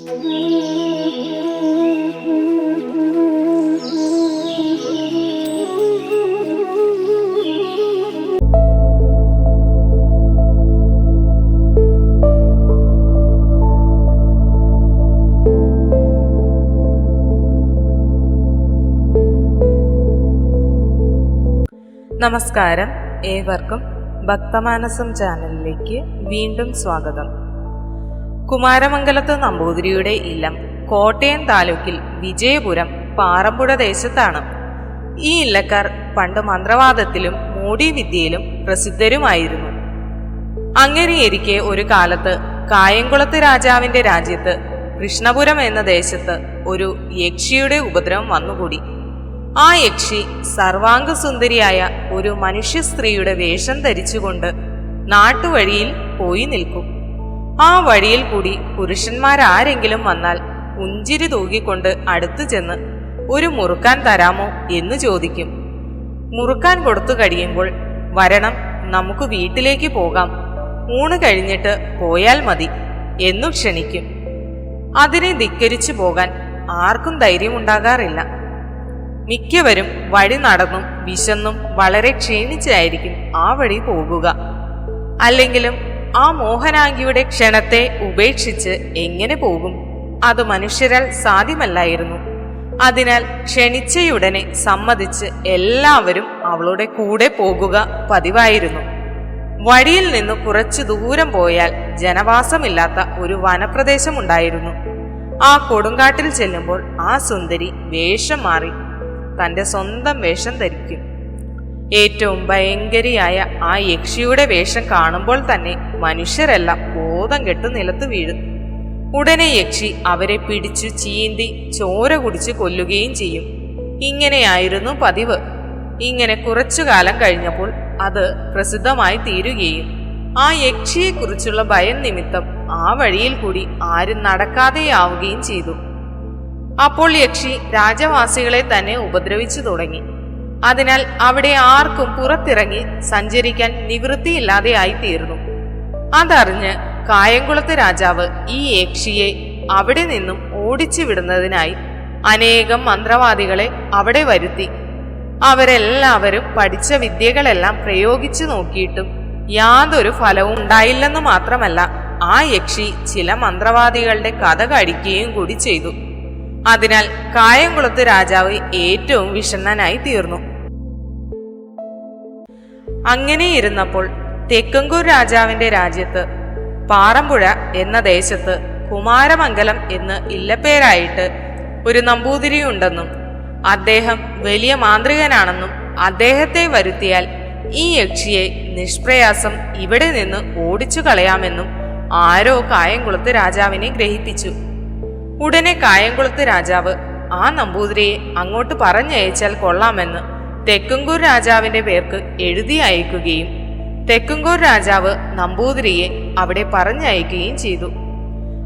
നമസ്കാരം. ഏവർക്കും ഭക്തമാനസം ചാനലിലേക്ക് വീണ്ടും സ്വാഗതം. കുമാരമംഗലത്ത് നമ്പൂതിരിയുടെ ഇല്ലം കോട്ടയം താലൂക്കിൽ വിജയപുരം പാറമ്പുഴ ദേശത്താണ്. ഈ ഇല്ലക്കാർ പണ്ട് മന്ത്രവാദത്തിലും മൂടിവിദ്യയിലും പ്രസിദ്ധരുമായിരുന്നു. അങ്ങനെയിരിക്കെ ഒരു കാലത്ത് കായംകുളത്ത് രാജാവിന്റെ രാജ്യത്ത് കൃഷ്ണപുരം എന്ന ദേശത്ത് ഒരു യക്ഷിയുടെ ഉപദ്രവം വന്നുകൂടി. ആ യക്ഷി സർവാംഗസുന്ദരിയായ ഒരു മനുഷ്യ സ്ത്രീയുടെ വേഷം ധരിച്ചുകൊണ്ട് നാട്ടുവഴിയിൽ പോയി നിൽക്കും. ആ വഴിയിൽ കൂടി പുരുഷന്മാരാരെങ്കിലും വന്നാൽ പുഞ്ചിരി തൂകിക്കൊണ്ട് അടുത്തു ചെന്ന് ഒരു മുറുക്കാൻ തരാമോ എന്ന് ചോദിക്കും. മുറുക്കാൻ കൊടുത്തു കഴിയുമ്പോൾ വരണം നമുക്ക് വീട്ടിലേക്ക് പോകാം. ഊണ് കഴിഞ്ഞിട്ട് പോയാൽ മതി എന്നു ക്ഷണിക്കും. അതിനെ ധിക്കരിച്ചു പോകാൻ ആർക്കും ധൈര്യമുണ്ടാകാറില്ല. മിക്കവരും വഴി നടന്നും വിശന്നും വളരെ ക്ഷീണിച്ചായിരിക്കും ആ വഴി പോകുക. അല്ലെങ്കിലും ആ മോഹനാങ്കിയുടെ ക്ഷണത്തെ ഉപേക്ഷിച്ച് എങ്ങനെ പോകും? അത് മനുഷ്യരാൽ സാധ്യമല്ലായിരുന്നു. അതിനാൽ ക്ഷണിച്ചയുടനെ സമ്മതിച്ച് എല്ലാവരും അവളുടെ കൂടെ പോകുക പതിവായിരുന്നു. വഴിയിൽ നിന്ന് കുറച്ചു ദൂരം പോയാൽ ജനവാസമില്ലാത്ത ഒരു വനപ്രദേശമുണ്ടായിരുന്നു ആ കൊടുങ്കാട്ടിൽ ചെല്ലുമ്പോൾ ആ സുന്ദരി വേഷം മാറി തന്റെ സ്വന്തം വേഷം ധരിക്കും. ഏറ്റവും ഭയങ്കരിയായ ആ യക്ഷിയുടെ വേഷം കാണുമ്പോൾ തന്നെ മനുഷ്യരെല്ലാം ബോധം കെട്ട് നിലത്ത് വീഴും. ഉടനെ യക്ഷി അവരെ പിടിച്ചു ചീന്തി ചോര കുടിച്ച് കൊല്ലുകയും ചെയ്യും. ഇങ്ങനെയായിരുന്നു പതിവ്. ഇങ്ങനെ കുറച്ചു കാലം കഴിഞ്ഞപ്പോൾ അത് പ്രസിദ്ധമായി തീരുകയും ആ യക്ഷിയെക്കുറിച്ചുള്ള ഭയം നിമിത്തം ആ വഴിയിൽ കൂടി ആരും നടക്കാതെയാവുകയും ചെയ്തു. അപ്പോൾ യക്ഷി രാജവാസികളെ തന്നെ ഉപദ്രവിച്ചു തുടങ്ങി. അതിനാൽ അവിടെ ആർക്കും പുറത്തിറങ്ങി സഞ്ചരിക്കാൻ നിവൃത്തിയില്ലാതെയായി തീർന്നു അതറിഞ്ഞ് കായംകുളത്ത് രാജാവ് ഈ യക്ഷിയെ അവിടെ നിന്നും ഓടിച്ചു വിടുന്നതിനായി അനേകം മന്ത്രവാദികളെ അവിടെ വരുത്തി. അവരെല്ലാവരും പഠിച്ച വിദ്യകളെല്ലാം പ്രയോഗിച്ചു നോക്കിയിട്ടും യാതൊരു ഫലവും ഉണ്ടായില്ലെന്ന് മാത്രമല്ല ആ യക്ഷി ചില മന്ത്രവാദികളുടെ കഥ കഴിക്കുകയും കൂടി ചെയ്തു. അതിനാൽ കായംകുളത്ത് രാജാവ് ഏറ്റവും വിഷണ്ണനായി തീർന്നു അങ്ങനെ ഇരുന്നപ്പോൾ തെക്കുംകൂർ രാജാവിന്റെ രാജ്യത്ത് പാറമ്പുഴ എന്ന ദേശത്ത് കുമാരമംഗലം എന്ന് ഇല്ലപ്പേരായിട്ട് ഒരു നമ്പൂതിരി ഉണ്ടെന്നും അദ്ദേഹം വലിയ മാന്ത്രികനാണെന്നും അദ്ദേഹത്തെ വരുത്തിയാൽ ഈ യക്ഷിയെ നിഷ്പ്രയാസം ഇവിടെ നിന്ന് ഓടിച്ചു കളയാമെന്നും ആരോ കായംകുളത്ത് രാജാവിനെ ഗ്രഹിപ്പിച്ചു. ഉടനെ കായംകുളത്ത് രാജാവ് ആ നമ്പൂതിരിയെ അങ്ങോട്ട് പറഞ്ഞയച്ചാൽ കൊള്ളാമെന്ന് തെക്കുംകൂർ രാജാവിന്റെ പേർക്ക് എഴുതി അയക്കുകയും തെക്കുംകൂർ രാജാവ് നമ്പൂതിരിയെ അവിടെ പറഞ്ഞയക്കുകയും ചെയ്തു.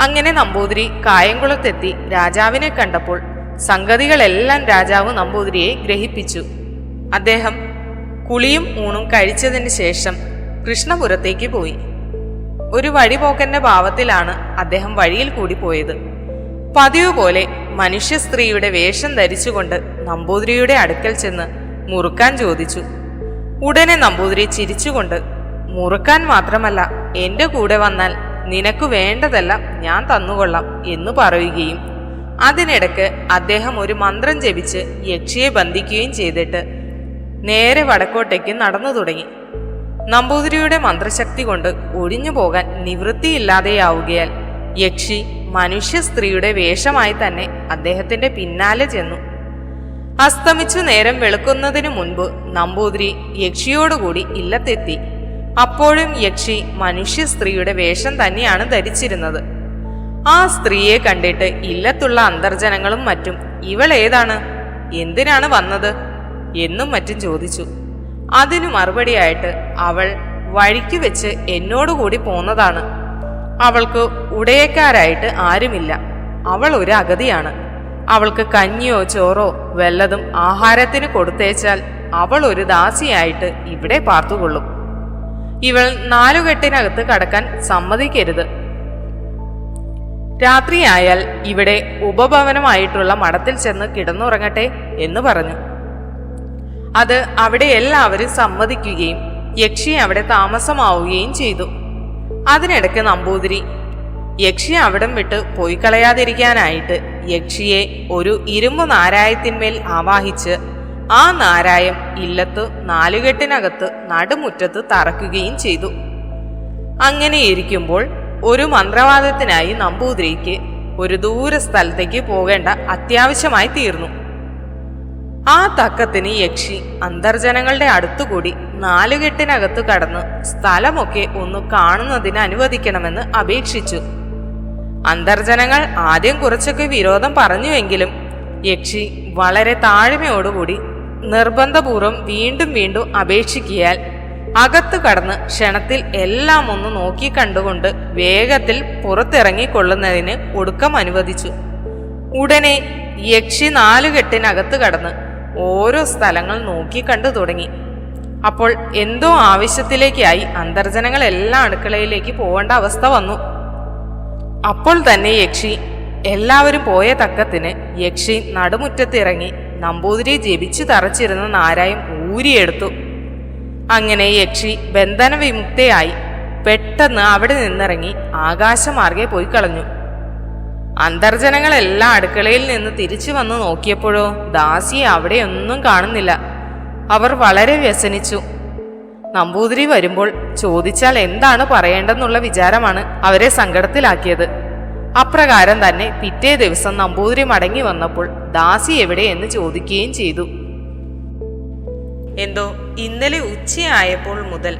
അങ്ങനെ നമ്പൂതിരി കായംകുളത്തെത്തി രാജാവിനെ കണ്ടപ്പോൾ സംഗതികളെല്ലാം രാജാവ് നമ്പൂതിരിയെ ഗ്രഹിപ്പിച്ചു. അദ്ദേഹം കുളിയും ഊണും കഴിച്ചതിന് ശേഷം കൃഷ്ണപുരത്തേക്ക് പോയി. ഒരു വഴിപോക്കന്റെ ഭാവത്തിലാണ് അദ്ദേഹം വഴിയിൽ കൂടി പോയത്. പതിവ് പോലെ മനുഷ്യ സ്ത്രീയുടെ വേഷം ധരിച്ചുകൊണ്ട് നമ്പൂതിരിയുടെ അടുക്കൽ ചെന്ന് മുറുക്കാൻ ചോദിച്ചു. ഉടനെ നമ്പൂതിരി ചിരിച്ചുകൊണ്ട് മുറുക്കാൻ മാത്രമല്ല എന്റെ കൂടെ വന്നാൽ നിനക്ക് വേണ്ടതെല്ലാം ഞാൻ തന്നുകൊള്ളാം എന്ന് പറയുകയും അതിനിടക്ക് അദ്ദേഹം ഒരു മന്ത്രം ജപിച്ച് യക്ഷിയെ ബന്ധിക്കുകയും ചെയ്തിട്ട് നേരെ വടക്കോട്ടേക്ക് നടന്നു തുടങ്ങി. നമ്പൂതിരിയുടെ മന്ത്രശക്തി കൊണ്ട് ഒഴിഞ്ഞു പോകാൻ നിവൃത്തിയില്ലാതെയാവുകയാൽ യക്ഷി മനുഷ്യ സ്ത്രീയുടെ വേഷമായി തന്നെ അദ്ദേഹത്തിന്റെ പിന്നാലെ ചെന്നു. അസ്തമിച്ചു നേരം വെളുക്കുന്നതിനു മുൻപ് നമ്പൂതിരി യക്ഷിയോടുകൂടി ഇല്ലത്തെത്തി. അപ്പോഴും യക്ഷി മനുഷ്യ സ്ത്രീയുടെ വേഷം തന്നെയാണ് ധരിച്ചിരുന്നത്. ആ സ്ത്രീയെ കണ്ടിട്ട് ഇല്ലത്തുള്ള അന്തർജനങ്ങളും മറ്റും ഇവൾ ഏതാണ്? എന്തിനാണ് വന്നത്? എന്നും മറ്റും ചോദിച്ചു. അതിനു മറുപടിയായിട്ട് അവൾ വഴിക്ക് വെച്ച് എന്നോടുകൂടി പോന്നതാണ്. അവൾക്ക് ഉടയക്കാരായിട്ട് ആരുമില്ല. അവൾ ഒരു അഗതിയാണ്. അവൾക്ക് കഞ്ഞിയോ ചോറോ വല്ലതും ആഹാരത്തിന് കൊടുത്തേച്ചാൽ അവൾ ഒരു ദാസിയായിട്ട് ഇവിടെ പാർത്തുകൊള്ളും. ഇവൾ നാലുകെട്ടിനകത്ത് കടക്കാൻ സമ്മതിക്കരുത്. രാത്രിയായാൽ ഇവിടെ ഉപഭവനമായിട്ടുള്ള മഠത്തിൽ ചെന്ന് കിടന്നുറങ്ങട്ടെ എന്ന് പറഞ്ഞു. അത് അവിടെ എല്ലാവരും സമ്മതിക്കുകയും യക്ഷി അവിടെ താമസമാവുകയും ചെയ്തു. അതിനിടയ്ക്ക് നമ്പൂതിരി യക്ഷി അവിടം വിട്ട് പോയി കളയാതിരിക്കാനായിട്ട് യക്ഷിയെ ഒരു ഇരുമ്പ് നാരായത്തിന്മേൽ ആവാഹിച്ച് ആ നാരായം ഇല്ലത്ത് നാലുകെട്ടിനകത്ത് നടുമുറ്റത്ത് തറക്കുകയും ചെയ്തു. അങ്ങനെ ഇരിക്കുമ്പോൾ ഒരു മന്ത്രവാദത്തിനായി നമ്പൂതിരിക്ക് ഒരു ദൂര സ്ഥലത്തേക്ക് പോകേണ്ട അത്യാവശ്യമായി തീർന്നു. ആ തക്കത്തിന് യക്ഷി അന്തർജനങ്ങളുടെ അടുത്തുകൂടി നാലുകെട്ടിനകത്ത് കടന്ന് സ്ഥലമൊക്കെ ഒന്ന് കാണുന്നതിന് അനുവദിക്കണമെന്ന് അപേക്ഷിച്ചു. അന്തർജനങ്ങൾ ആദ്യം കുറച്ചൊക്കെ വിരോധം പറഞ്ഞുവെങ്കിലും യക്ഷി വളരെ താഴ്മയോടുകൂടി നിർബന്ധപൂർവം വീണ്ടും വീണ്ടും അപേക്ഷിക്കിയാൽ അകത്തു കടന്ന് ക്ഷണത്തിൽ എല്ലാം ഒന്ന് നോക്കി കണ്ടുകൊണ്ട് വേഗത്തിൽ പുറത്തിറങ്ങിക്കൊള്ളുന്നതിന് ഒടുക്കം അനുവദിച്ചു. ഉടനെ യക്ഷി നാലുകെട്ടിനകത്ത് കടന്ന് ഓരോ സ്ഥലങ്ങൾ നോക്കി കണ്ടു തുടങ്ങി. അപ്പോൾ എന്തോ ആവശ്യത്തിലേക്കായി അന്തർജനങ്ങളെല്ലാം അടുക്കളയിലേക്ക് പോകേണ്ട അവസ്ഥ വന്നു. അപ്പോൾ തന്നെ യക്ഷി. എല്ലാവരും പോയ തക്കത്തിന് യക്ഷി നടുമുറ്റത്തിറങ്ങി നമ്പൂതിരി ജപിച്ചു തറച്ചിരുന്ന നാരായം ഊരിയെടുത്തു. അങ്ങനെ യക്ഷി ബന്ധന വിമുക്തയായി പെട്ടെന്ന് അവിടെ നിന്നിറങ്ങി ആകാശമാർഗെ പോയി കളഞ്ഞു. അന്തർജനങ്ങളെല്ലാം അടുക്കളയിൽ നിന്ന് തിരിച്ചു വന്ന് നോക്കിയപ്പോഴോ ദാസിയെ അവിടെയൊന്നും കാണുന്നില്ല. അവർ വളരെ വ്യസനിച്ചു. നമ്പൂതിരി വരുമ്പോൾ ചോദിച്ചാൽ എന്താണ് പറയേണ്ടെന്നുള്ള വിചാരമാണ് അവരെ സങ്കടത്തിലാക്കിയത്. അപ്രകാരം തന്നെ പിറ്റേ ദിവസം നമ്പൂതിരി മടങ്ങി വന്നപ്പോൾ ദാസി എവിടെ എന്ന് ചോദിക്കുകയും ചെയ്തു. എന്തോ ഇന്നലെ ഉച്ചയായപ്പോൾ മുതൽ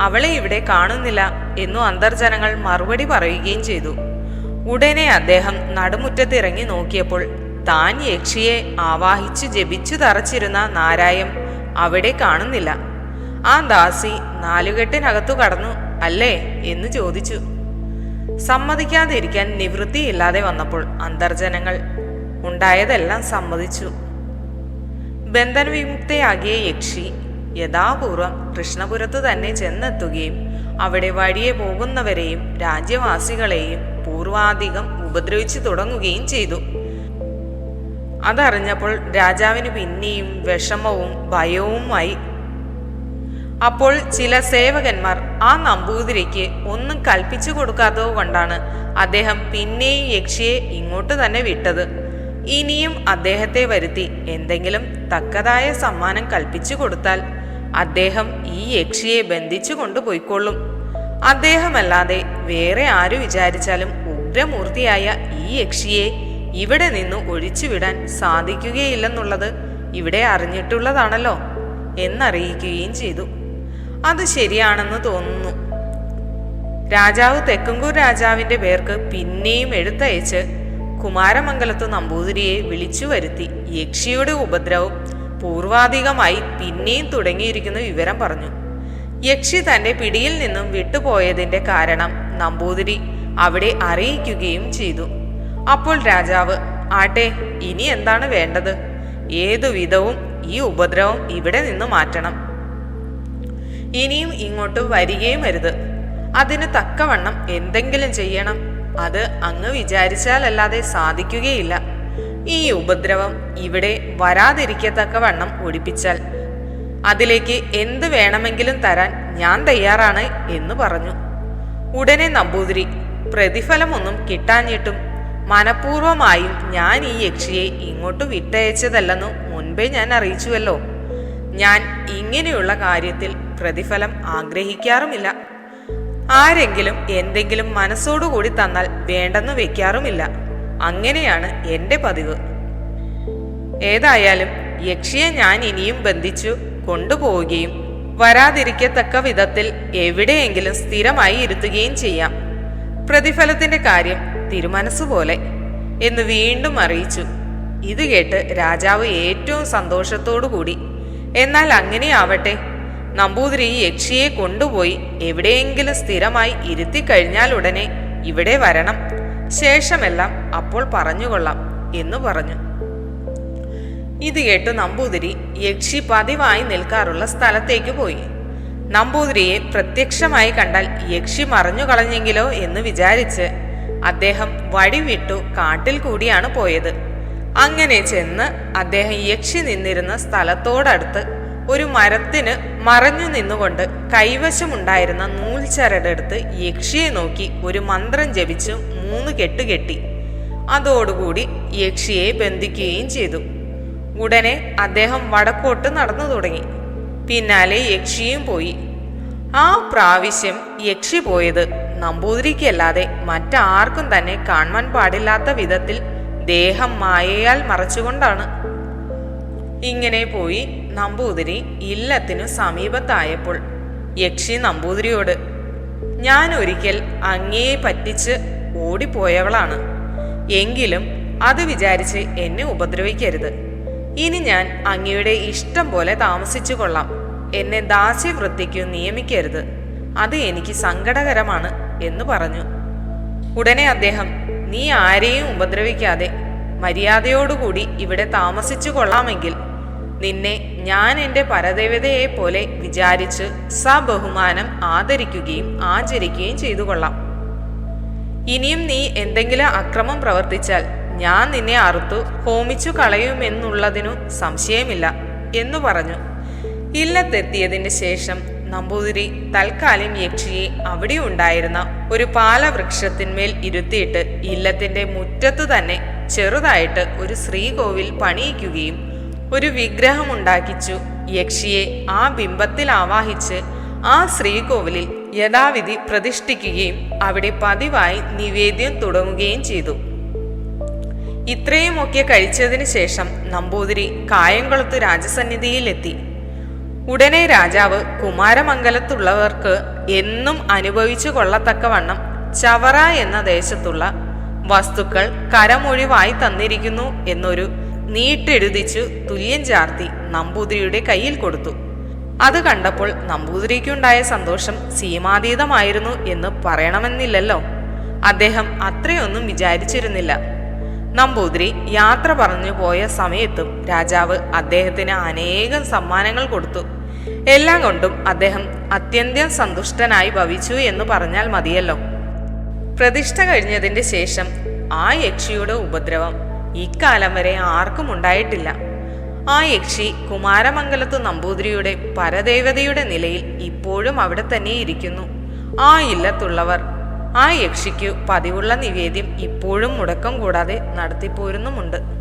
അവളെ ഇവിടെ കാണുന്നില്ല എന്നു അന്തർജനങ്ങൾ മറുപടി പറയുകയും ചെയ്തു. ഉടനെ അദ്ദേഹം നടുമുറ്റത്തിറങ്ങി നോക്കിയപ്പോൾ താൻ യക്ഷിയെ ആവാഹിച്ചു ജപിച്ചു തറച്ചിരുന്ന നാരായം അവിടെ കാണുന്നില്ല. ആ ദാസി നാലുകെട്ടിനകത്തു കടന്നു അല്ലേ? എന്ന് ചോദിച്ചു. സമ്മതിക്കാതിരിക്കാൻ നിവൃത്തിയില്ലാതെ വന്നപ്പോൾ അന്തർജനങ്ങൾ ഉണ്ടായതെല്ലാം സമ്മതിച്ചു. ബന്ധനവിമുക്തയാകിയ യക്ഷി യഥാപൂർവം കൃഷ്ണപുരത്ത് തന്നെ ചെന്നെത്തുകയും അവിടെ വഴിയെ പോകുന്നവരെയും രാജ്യവാസികളെയും പൂർവാധികം ഉപദ്രവിച്ചു തുടങ്ങുകയും ചെയ്തു. അതറിഞ്ഞപ്പോൾ രാജാവിന് പിന്നെയും വിഷമവും ഭയവുമായി അപ്പോൾ ചില സേവകന്മാർ ആ നമ്പൂതിരിക്ക് ഒന്നും കൽപ്പിച്ചു കൊടുക്കാത്തത് കൊണ്ടാണ് അദ്ദേഹം പിന്നെയും യക്ഷിയെ ഇങ്ങോട്ട് തന്നെ വിട്ടത്. ഇനിയും അദ്ദേഹത്തെ വരുത്തി എന്തെങ്കിലും തക്കതായ സമ്മാനം കൽപ്പിച്ചു കൊടുത്താൽ അദ്ദേഹം ഈ യക്ഷിയെ ബന്ധിച്ചു കൊണ്ടുപോയിക്കൊള്ളും. അദ്ദേഹമല്ലാതെ വേറെ ആര് വിചാരിച്ചാലും ഉഗ്രമൂർത്തിയായ ഈ യക്ഷിയെ ഇവിടെ നിന്ന് ഒഴിച്ചുവിടാൻ സാധിക്കുകയില്ലെന്നുള്ളത് ഇവിടെ അറിഞ്ഞിട്ടുള്ളതാണല്ലോ എന്നറിയിക്കുകയും ചെയ്തു. അത് ശരിയാണെന്ന് തോന്നുന്നു. രാജാവ് തെക്കുംകൂർ രാജാവിന്റെ പേർക്ക് പിന്നെയും എഴുത്തയച്ച് കുമാരമംഗലത്ത് നമ്പൂതിരിയെ വിളിച്ചു വരുത്തി. യക്ഷിയുടെ ഉപദ്രവം പൂർവാധികമായി പിന്നെയും തുടങ്ങിയിരിക്കുന്ന വിവരം പറഞ്ഞു. യക്ഷി തന്റെ പിടിയിൽ നിന്നും വിട്ടുപോയതിന്റെ കാരണം നമ്പൂതിരി അവിടെ അറിയിക്കുകയും ചെയ്തു. അപ്പോൾ രാജാവ് ആട്ടെ ഇനി എന്താണ് വേണ്ടത്? ഏതു വിധവും ഈ ഉപദ്രവം ഇവിടെ നിന്ന് മാറ്റണം. ഇനിയും ഇങ്ങോട്ട് വരികയും അരുത്. അതിന് തക്കവണ്ണം എന്തെങ്കിലും ചെയ്യണം. അത് അങ്ങ് വിചാരിച്ചാലല്ലാതെ സാധിക്കുകയില്ല. ഈ ഉപദ്രവം ഇവിടെ വരാതിരിക്കത്തക്കവണ്ണം ഒടിപ്പിച്ചാൽ അതിലേക്ക് എന്ത് വേണമെങ്കിലും തരാൻ ഞാൻ തയ്യാറാണ് എന്ന് പറഞ്ഞു. ഉടനെ നമ്പൂതിരി പ്രതിഫലമൊന്നും കിട്ടാഞ്ഞിട്ടും മനഃപൂർവമായും ഞാൻ ഈ യക്ഷിയെ ഇങ്ങോട്ട് വിട്ടയച്ചതല്ലെന്നു മുൻപേ ഞാൻ അറിയിച്ചുവല്ലോ. ഞാൻ ഇങ്ങനെയുള്ള കാര്യത്തിൽ പ്രതിഫലം ആഗ്രഹിക്കാറുമില്ല. ആരെങ്കിലും എന്തെങ്കിലും മനസ്സോടുകൂടി തന്നാൽ വേണ്ടെന്ന് വെക്കാറുമില്ല. അങ്ങനെയാണ് എന്റെ പതിവ്. ഏതായാലും യക്ഷിയെ ഞാൻ ഇനിയും ബന്ധിച്ചു കൊണ്ടുപോവുകയും വരാതിരിക്കത്തക്ക വിധത്തിൽ എവിടെയെങ്കിലും സ്ഥിരമായി ഇരുത്തുകയും ചെയ്യാം. പ്രതിഫലത്തിന്റെ കാര്യം തിരുമനസ്സുപോലെ എന്ന് വീണ്ടും അറിയിച്ചു. ഇത് കേട്ട് രാജാവ് ഏറ്റവും സന്തോഷത്തോടു കൂടി എന്നാൽ അങ്ങനെയാവട്ടെ നമ്പൂതിരി യക്ഷിയെ കൊണ്ടുപോയി എവിടെയെങ്കിലും സ്ഥിരമായി ഇരുത്തിക്കഴിഞ്ഞാൽ ഉടനെ ഇവിടെ വരണം. ശേഷമെല്ലാം അപ്പോൾ പറഞ്ഞുകൊള്ളാം എന്ന് പറഞ്ഞു. ഇത് കേട്ട് നമ്പൂതിരി യക്ഷി പതിവായി നിൽക്കാറുള്ള സ്ഥലത്തേക്ക് പോയി. നമ്പൂതിരിയെ പ്രത്യക്ഷമായി കണ്ടാൽ യക്ഷി മറഞ്ഞു കളഞ്ഞെങ്കിലോ എന്ന് വിചാരിച്ച് അദ്ദേഹം വഴി വിട്ടു കാട്ടിൽ കൂടിയാണ് പോയത്. അങ്ങനെ ചെന്ന് അദ്ദേഹം യക്ഷി നിന്നിരുന്ന സ്ഥലത്തോടടുത്ത് ഒരു മരത്തിന് മറഞ്ഞു നിന്നുകൊണ്ട് കൈവശമുണ്ടായിരുന്ന നൂൽ ചരടെടുത്ത് യക്ഷിയെ നോക്കി ഒരു മന്ത്രം ജപിച്ച് മൂന്ന് കെട്ട് കെട്ടി. അതോടുകൂടി യക്ഷിയെ ബന്ധിക്കുകയും ചെയ്തു. ഉടനെ അദ്ദേഹം വടക്കോട്ട് നടന്നു തുടങ്ങി. പിന്നാലെ യക്ഷിയും പോയി. ആ പ്രാവശ്യം യക്ഷി പോയത് നമ്പൂതിരിക്കല്ലാതെ മറ്റാർക്കും തന്നെ കാണുവാൻ പാടില്ലാത്ത വിധത്തിൽ ദേഹം മായയാൽ മറച്ചുകൊണ്ടാണ്. ഇങ്ങനെ പോയി നമ്പൂതിരി ഇല്ലത്തിനു സമീപത്തായപ്പോൾ യക്ഷി നമ്പൂതിരിയോട് ഞാൻ ഒരിക്കൽ അങ്ങയെ പറ്റിച്ച് ഓടിപ്പോയവളാണ്. എങ്കിലും അത് വിചാരിച്ച് എന്നെ ഉപദ്രവിക്കരുത്. ഇനി ഞാൻ അങ്ങയുടെ ഇഷ്ടം പോലെ താമസിച്ചു കൊള്ളാം. എന്നെ ദാസ്യവൃത്തിക്കു നിയമിക്കരുത്. അത് എനിക്ക് സങ്കടകരമാണ് എന്ന് പറഞ്ഞു. ഉടനെ അദ്ദേഹം നീ ആരെയും ഉപദ്രവിക്കാതെ മര്യാദയോടുകൂടി ഇവിടെ താമസിച്ചു കൊള്ളാമെങ്കിൽ നിന്നെ ഞാൻ എന്റെ പരദേവതയെ പോലെ വിചാരിച്ച് സബഹുമാനം ആദരിക്കുകയും ആചരിക്കുകയും ചെയ്തു കൊള്ളാം. ഇനിയും നീ എന്തെങ്കിലും അക്രമം പ്രവർത്തിച്ചാൽ ഞാൻ നിന്നെ അറുത്തു ഹോമിച്ചു കളയുമെന്നുള്ളതിനു സംശയമില്ല എന്നു പറഞ്ഞു. ഇല്ലത്തെത്തിയതിന് ശേഷം നമ്പൂതിരി തൽക്കാലം യക്ഷിയെ അവിടെ ഉണ്ടായിരുന്ന ഒരു പാലവൃക്ഷത്തിന്മേൽ ഇരുത്തിയിട്ട് ഇല്ലത്തിന്റെ മുറ്റത്തു തന്നെ ചെറുതായിട്ട് ഒരു ശ്രീകോവിൽ പണിയിക്കുകയും ഒരു വിഗ്രഹമുണ്ടാക്കിച്ചു. യക്ഷിയെ ആ ബിംബത്തിൽ ആവാഹിച്ച് ആ ശ്രീകോവിലിൽ യഥാവിധി പ്രതിഷ്ഠിക്കുകയും അവിടെ പതിവായി നിവേദ്യം തുടങ്ങുകയും ചെയ്തു. ഇത്രയുമൊക്കെ കഴിച്ചതിന് ശേഷം നമ്പൂതിരി കായംകുളത്ത് രാജസന്നിധിയിലെത്തി. ഉടനെ രാജാവ് കുമാരമംഗലത്തുള്ളവർക്ക് എന്നും അനുഭവിച്ചു കൊള്ളത്തക്കവണ്ണം ചവറ എന്ന ദേശത്തുള്ള വസ്തുക്കൾ കരമൊഴിവായി തന്നിരിക്കുന്നു എന്നൊരു നീട്ടെഴുതിച്ചു തുല്യം ചാർത്തി നമ്പൂതിരിയുടെ കയ്യിൽ കൊടുത്തു. അത് കണ്ടപ്പോൾ നമ്പൂതിരിക്കുണ്ടായ സന്തോഷം സീമാതീതമായിരുന്നു എന്ന് പറയണമെന്നില്ലല്ലോ. അദ്ദേഹം അത്രയൊന്നും വിചാരിച്ചിരുന്നില്ല. നമ്പൂതിരി യാത്ര പറഞ്ഞു പോയ സമയത്തും രാജാവ് അദ്ദേഹത്തിന് അനേകം സമ്മാനങ്ങൾ കൊടുത്തു. എല്ലാം കൊണ്ടും അദ്ദേഹം അത്യന്തം സന്തുഷ്ടനായി ഭവിച്ചു എന്ന് പറഞ്ഞാൽ മതിയല്ലോ. പ്രതിഷ്ഠ കഴിഞ്ഞതിന്റെ ശേഷം ആ യക്ഷിയുടെ ഉപദ്രവം ഇക്കാലം വരെ ആർക്കും ഉണ്ടായിട്ടില്ല. ആ യക്ഷി കുമാരമംഗലത്ത് നമ്പൂതിരിയുടെ പരദേവതയുടെ നിലയിൽ ഇപ്പോഴും അവിടെ തന്നെ ഇരിക്കുന്നു. ആ ഇല്ലത്തുള്ളവർ. ആ യക്ഷിക്കു പതിവുള്ള നിവേദ്യം ഇപ്പോഴും മുടക്കം കൂടാതെ നടത്തിപ്പോരുന്നുമുണ്ട്.